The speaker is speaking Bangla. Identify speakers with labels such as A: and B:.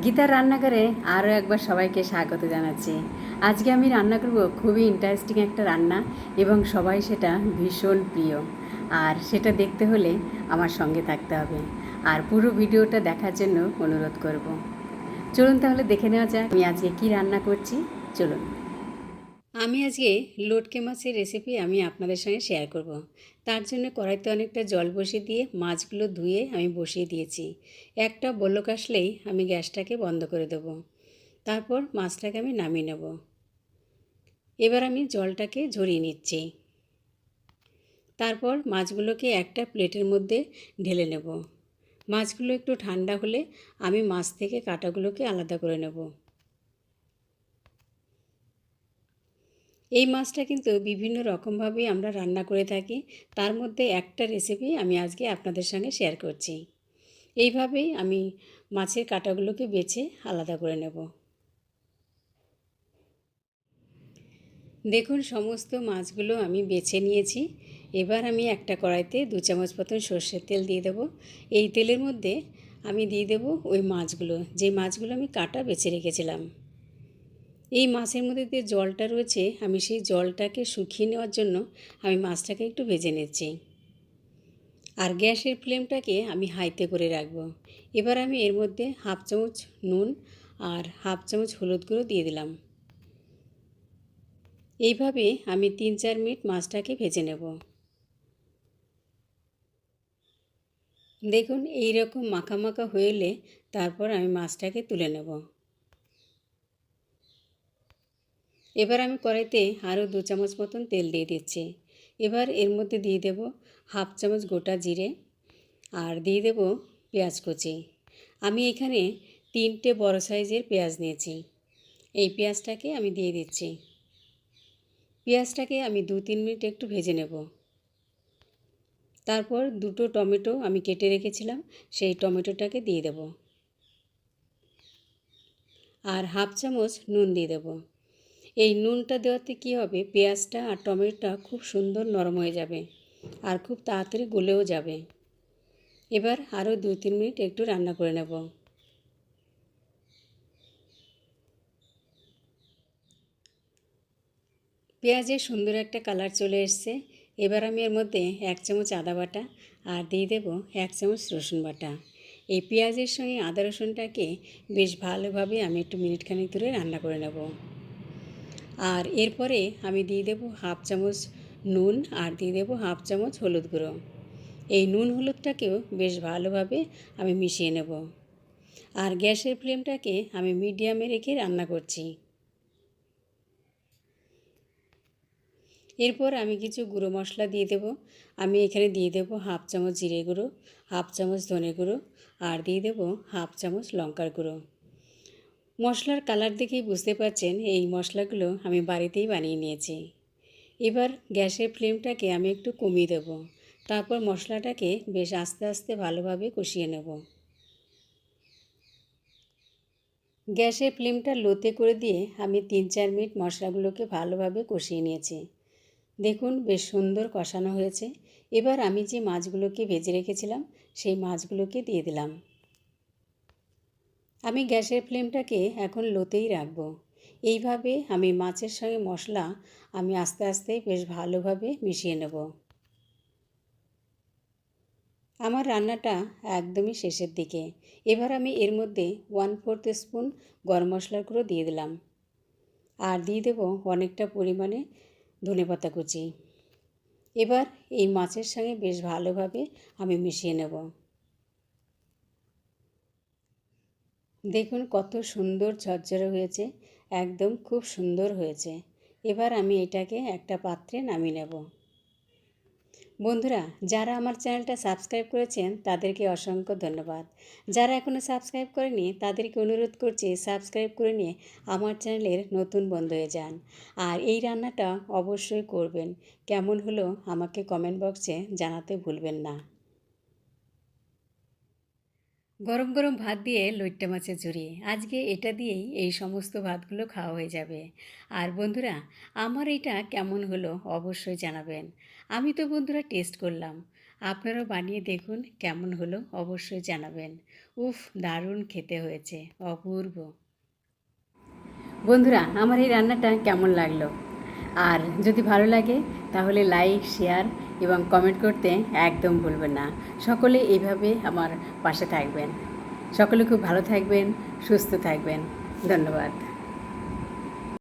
A: গীতার রান্নাঘরে আরও একবার সবাইকে স্বাগত জানাচ্ছি। আজকে আমি রান্না করব খুবই ইন্টারেস্টিং একটা রান্না এবং সবাই সেটা ভীষণ প্রিয়। আর সেটা দেখতে হলে আমার সঙ্গে থাকতে হবে। আর পুরো ভিডিওটা দেখার জন্য অনুরোধ করব। চলুন তাহলে দেখে নেওয়া যাক আমি আজকে কি রান্না করছি। চলুন। আমি আজকে লটকে মাছের রেসিপি আমি আপনাদের সঙ্গে শেয়ার করব। তার জন্য কড়াইতে অনেকটা জল বসিয়ে দিয়ে মাছগুলো ধুয়ে আমি বসিয়ে দিয়েছি। একটা বলক আসলেই আমি গ্যাসটাকে বন্ধ করে দেব। তারপর মাছটাকে আমি নামিয়ে নেব। এবার আমি জলটাকে ঝরিয়ে নিচ্ছি। তারপর মাছগুলোকে একটা প্লেটের মধ্যে ঢেলে নেব। মাছগুলো একটু ঠান্ডা হলে আমি মাছ থেকে কাঁটাগুলোকে আলাদা করে নেব। এই মাছটা কিন্তু বিভিন্ন রকমভাবে আমরা রান্না করে থাকি। তার মধ্যে একটা রেসিপি আমি আজকে আপনাদের সঙ্গে শেয়ার করছি। এইভাবেই আমি মাছের কাঁটাগুলোকে বেছে আলাদা করে নেব। দেখুন, সমস্ত মাছগুলো আমি বেছে নিয়েছি। এবার আমি একটা কড়াইতে দু চামচ মতন সর্ষের তেল দিয়ে দেবো। এই তেলের মধ্যে আমি দিয়ে দেবো ওই মাছগুলো। যে মাছগুলো আমি কাটা বেছে রেখেছিলাম। এই মাছের মধ্যে যে জলটা রয়েছে, আমি সেই জলটাকে শুকিয়ে নেওয়ার জন্য আমি মাছটাকে একটু ভেজে নিচ্ছি। আর গ্যাসের ফ্লেমটাকে আমি হাইতে করে রাখব। এবার আমি এর মধ্যে হাফ চামচ নুন আর হাফ চামচ হলুদ গুঁড়ো দিয়ে দিলাম। এইভাবে আমি তিন চার মিনিট মাছটাকে ভেজে নেব। দেখুন এই রকম মাখা মাখা হয়ে তারপর আমি মাছটাকে তুলে নেব। এবার আমি কড়াইতে আরও দু চামচ মতন তেল দিয়ে দিচ্ছি। এবার এর মধ্যে দিয়ে দেব হাফ চামচ গোটা জিরে আর দিয়ে দেব পেঁয়াজ কুচি। আমি এখানে তিনটে বড় সাইজের পেঁয়াজ নিয়েছি। এই পেঁয়াজটাকে আমি দিয়ে দিচ্ছি। পেঁয়াজটাকে আমি দু তিন মিনিট একটু ভেজে নেব। তারপর দুটো টমেটো আমি কেটে রেখেছিলাম, সেই টমেটোটাকে দিয়ে দেব। আর হাফ চামচ নুন দিয়ে দেবো। এই নুনটা দেওয়াতে কী হবে? পেঁয়াজটা আর টমেটোটা খুব সুন্দর নরম হয়ে যাবে আর খুব তাড়াতাড়ি গলেও যাবে। এবার আরও দুই তিন মিনিট একটু রান্না করে নেব। পেঁয়াজের সুন্দর একটা কালার চলে এসছে। এবার আমি এর মধ্যে এক চামচ আদা বাটা আর দিয়ে দেব এক চামচ রসুন বাটা। এই পেঁয়াজের সঙ্গে আদা রসুনটাকে বেশ ভালোভাবে আমি একটু মিনিটখানেক ধরে রান্না করে নেব। আর এরপরে আমি দিয়ে দেবো হাফ চামচ নুন আর দিয়ে দেবো হাফ চামচ হলুদ গুঁড়ো। এই নুন হলুদটাকেও বেশ ভালোভাবে আমি মিশিয়ে নেব। আর গ্যাসের ফ্লেমটাকে আমি মিডিয়ামে রেখে রান্না করছি। এরপর আমি কিছু গুঁড়ো মশলা দিয়ে দেবো। আমি এখানে দিয়ে দেবো হাফ চামচ জিরে গুঁড়ো, হাফ চামচ ধনে গুঁড়ো আর দিয়ে দেবো হাফ চামচ লঙ্কার গুঁড়ো। মশলার কালার দেখেই বুঝতে পারছেন এই মশলাগুলো আমি বাড়িতেই বানিয়ে নিয়েছি। এবার গ্যাসের ফ্লেমটাকে আমি একটু কমিয়ে দেব। তারপর মশলাটাকে বেশ আস্তে আস্তে ভালোভাবে কষিয়ে নেব। গ্যাসের ফ্লেমটা লোতে করে দিয়ে আমি তিন চার মিনিট মশলাগুলোকে ভালোভাবে কষিয়ে নিয়েছি। দেখুন বেশ সুন্দর কষানো হয়েছে। এবার আমি যে মাছগুলোকে ভেজে রেখেছিলাম, সেই মাছগুলোকে দিয়ে দিলাম। আমি গ্যাসের ফ্লেমটাকে এখন লোতেই রাখব। এইভাবে আমি মাছের সঙ্গে মশলা আমি আস্তে আস্তে বেশ ভালোভাবে মিশিয়ে নেব। আমার রান্নাটা একদমই শেষের দিকে। এবার আমি এর মধ্যে ওয়ান ফোর্থ স্পুন গরম মশলার গুঁড়ো দিয়ে দিলাম। আর দিয়ে দেব অনেকটা পরিমাণে ধনেপাতা কুচি। এবার এই মাছের সঙ্গে বেশ ভালোভাবে আমি মিশিয়ে নেব। দেখুন কত সুন্দর ঝরঝরে হয়েছে, একদম খুব সুন্দর হয়েছে। এবার আমি এটাকে একটা পাত্রে নামিয়ে নেব। বন্ধুরা, যারা আমার চ্যানেলটা সাবস্ক্রাইব করেছেন, তাদেরকে অসংখ্য ধন্যবাদ। যারা এখনও সাবস্ক্রাইব করেনি তাদেরকে অনুরোধ করছি সাবস্ক্রাইব করে নিয়ে আমার চ্যানেলের নতুন বন্ধু হয়ে যান। আর এই রান্নাটা অবশ্যই করবেন। কেমন হলো আমাকে কমেন্ট বক্সে জানাতে ভুলবেন না। গরম গরম ভাত দিয়ে লইট্টা মাছের ঝুড়ি আজকে এটা দিয়েই এই সমস্ত ভাতগুলো খাওয়া হয়ে যাবে। আর বন্ধুরা, আমার এটা কেমন হলো অবশ্যই জানাবেন। আমি তো বন্ধুরা টেস্ট করলাম। আপনারাও বানিয়ে দেখুন কেমন হলো অবশ্যই জানাবেন। উফ, দারুণ খেতে হয়েছে, অপূর্ব। বন্ধুরা, আমার এই রান্নাটা কেমন লাগল? আর যদি ভালো লাগে, তাহলে লাইক শেয়ার এবং কমেন্ট করতে একদম ভুলবেন না। সকলে এইভাবে আমার পাশে থাকবেন। সকলে খুব ভালো থাকবেন, সুস্থ থাকবেন। ধন্যবাদ।